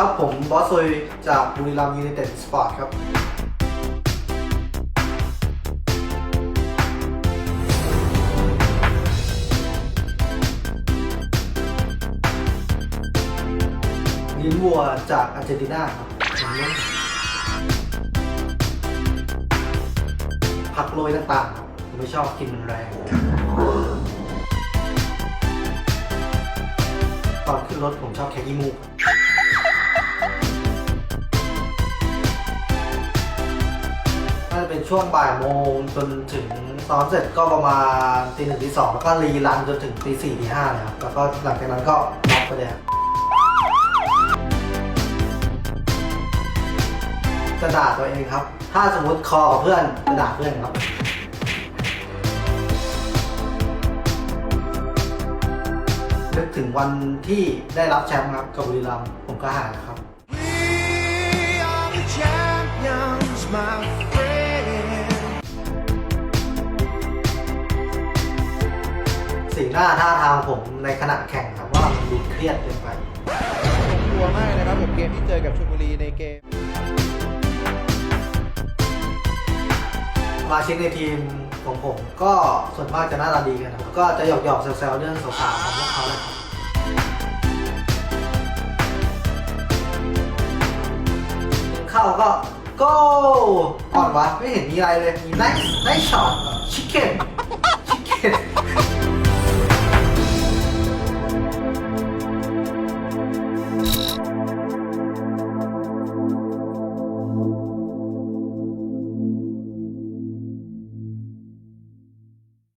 ครับ ผมบอสซุยจากบุรีรัมย์ยูไนเต็ดสปอร์ตครับ ลิ้นวัวจากอาร์เจนตินาครับผักโรยต่างๆผมไม่ชอบกินมันแรงตอนขึ้นรถผมชอบแค่ยี่มูก ช่วงบ่ายโมงจนถึงซ้อมเสร็จก็ประมาณตีหนึ่งตีสองแล้วก็รีรันจนถึงตีสี่ตีห้าเลยครับแล้วก็หลังจากนั้นก็น็อกไปเลยครับจะด่าตัวเองครับ ถ้าสมมติคอกับเพื่อนจะด่าเพื่อนครับนึกถึงวันที่ได้รับแชมป์ครับกับบุรีรัมย์ผมก็หายนะครับ สีหน้าท่าทางผมในขณะแข่งครับว่ามันดูเครียดเกินไปกลัวมากนะครับผมเกมที่เจอกับชลบุรีในเกมสมาชิกในทีมของผมก็ส่วนมากจะหน้าตาดีกันนะครับก็จะหยอกหยอกๆแซวๆเรื่องสาวๆของพวกเขาเลยครับเข้าก็โก้อ่อนวะไม่เห็นมีอะไรเลยมี nice nice shot chicken chicken